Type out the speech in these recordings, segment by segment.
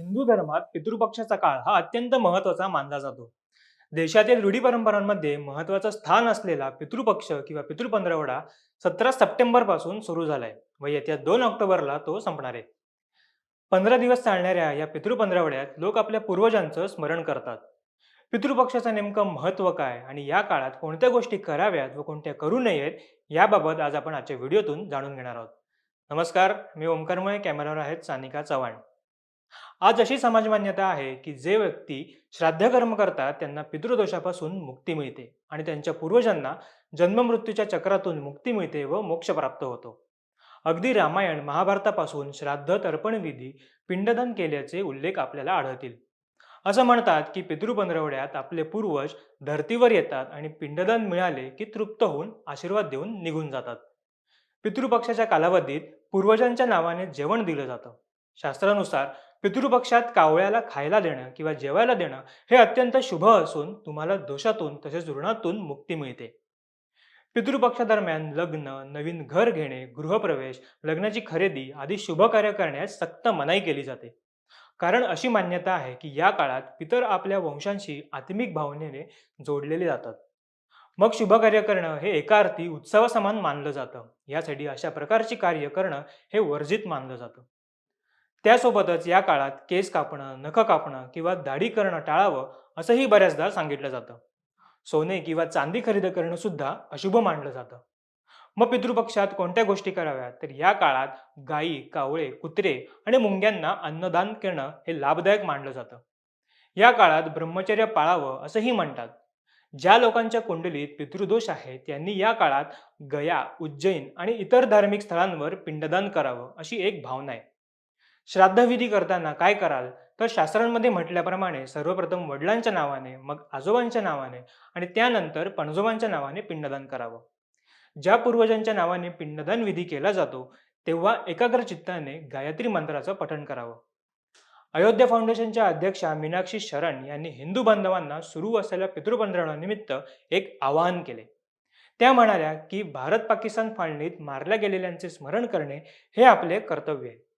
हिंदू धर्मात पितृपक्षाचा काळ हा अत्यंत महत्त्वाचा मानला जातो. देशातील रूढी परंपरांमध्ये महत्वाचं स्थान असलेला पितृपक्ष किंवा पितृपंधरवडा सतरा सप्टेंबरपासून सुरू झालाय व येत्या दोन ऑक्टोबरला तो संपणार आहे. पंधरा दिवस चालणाऱ्या या पितृपंधरवड्यात लोक आपल्या पूर्वजांचं स्मरण करतात. पितृपक्षाचं नेमकं महत्त्व काय आणि या काळात कोणत्या गोष्टी कराव्यात व कोणत्या करू नयेत याबाबत आज आपण आजच्या व्हिडिओतून जाणून घेणार आहोत. नमस्कार मी ओमकारमय कॅमेरावर आहेत सानिका चव्हाण. आज अशी समाज मान्यता आहे की जे व्यक्ती श्राद्ध कर्म करतात त्यांना पितृदोषापासून मुक्ती मिळते आणि त्यांच्या पूर्वजांना जन्ममृत्यूच्या चक्रातून मुक्ती मिळते व मोक्ष प्राप्त होतो. अगदी रामायण महाभारतापासून श्राद्ध तर्पणविधी पिंडदान केल्याचे उल्लेख आपल्याला आढळतील. असं म्हणतात की पितृपंधरवड्यात आपले पूर्वज धर्तीवर येतात आणि पिंडदान मिळाले की तृप्त होऊन आशीर्वाद देऊन निघून जातात. पितृपक्षाच्या कालावधीत पूर्वजांच्या नावाने जेवण दिलं जातं. शास्त्रानुसार पितृपक्षात कावळ्याला खायला देणं किंवा जेवायला देणं हे अत्यंत शुभ असून तुम्हाला दोषातून तसेच ऋणातून मुक्ती मिळते. पितृपक्षादरम्यान लग्न नवीन घर घेणे गृहप्रवेश लग्नाची खरेदी आदी शुभ कार्य करण्यास सक्त मनाई केली जाते. कारण अशी मान्यता आहे की या काळात पितर आपल्या वंशांशी आत्मिक भावनेने जोडलेले जातात. मग शुभ कार्य करणं हे एका अर्थी उत्सवासमान मानलं जातं. यासाठी अशा प्रकारची कार्य करणं हे वर्जित मानलं जातं. त्यासोबतच या काळात केस कापणं नख कापणं किंवा दाढी करणं टाळावं असंही बऱ्याचदा सांगितलं जातं. सोने किंवा चांदी खरेदी करणं सुद्धा अशुभ मानलं जातं. मग पितृपक्षात कोणत्या गोष्टी कराव्यात? तर या काळात गायी कावळे कुत्रे आणि मुंग्यांना अन्नदान करणं हे लाभदायक मानलं जातं. या काळात ब्रह्मचर्य पाळावं असंही म्हणतात. ज्या लोकांच्या कुंडलीत पितृदोष आहे त्यांनी या काळात गया उज्जैन आणि इतर धार्मिक स्थळांवर पिंडदान करावं अशी एक भावना आहे. श्राद्धविधी करताना काय कराल? तर शास्त्रांमध्ये म्हटल्याप्रमाणे सर्वप्रथम वडिलांच्या नावाने मग आजोबांच्या नावाने आणि त्यानंतर पणजोबांच्या नावाने पिंडदान करावं. ज्या पूर्वजांच्या नावाने पिंडदान विधी केला जातो तेव्हा एकाग्र चित्ताने गायत्री मंत्राचं पठण करावं. अयोध्या फाउंडेशनच्या अध्यक्षा मीनाक्षी शरण यांनी हिंदू बांधवांना सुरू असलेल्या पितृपंधरणानिमित्त एक आवाहन केले. त्या म्हणाल्या की भारत पाकिस्तान फाळणीत मारल्या गेलेल्यांचे स्मरण करणे हे आपले कर्तव्य आहे.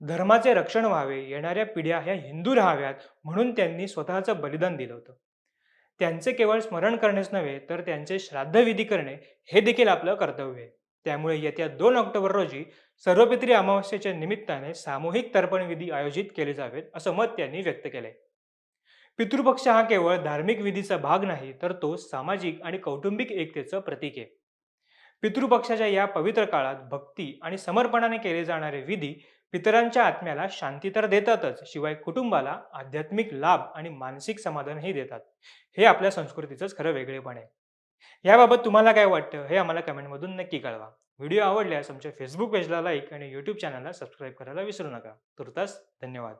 धर्माचे रक्षण व्हावे येणाऱ्या पिढ्या ह्या हिंदू राहाव्यात म्हणून त्यांनी स्वतःचं बलिदान दिलं होतं. त्यांचे केवळ स्मरण करणेच नव्हे तर त्यांचे श्राद्धविधी करणे हे देखील आपलं कर्तव्य आहे. त्यामुळे येत्या दोन ऑक्टोबर रोजी सर्वपित्री अमावस्येच्या निमित्ताने सामूहिक तर्पणविधी आयोजित केले जावेत असं मत त्यांनी व्यक्त केले पितृपक्ष हा केवळ धार्मिक विधीचा भाग नाही तर तो सामाजिक आणि कौटुंबिक एकतेचं प्रतीक आहे. पितृपक्षाच्या या पवित्र काळात भक्ती आणि समर्पणाने केले जाणारे विधी पितरांच्या आत्म्याला शांती तर देतातच शिवाय कुटुंबाला आध्यात्मिक लाभ आणि मानसिक समाधानही देतात. हे आपल्या संस्कृतीचंच खरं वेगळेपण आहे. याबाबत तुम्हाला काय वाटतं हे आम्हाला कमेंटमधून नक्की कळवा. व्हिडिओ आवडल्यास आमच्या फेसबुक पेजला लाईक आणि यूट्यूब चॅनलला सबस्क्राईब करायला विसरू नका. तुर्तास धन्यवाद.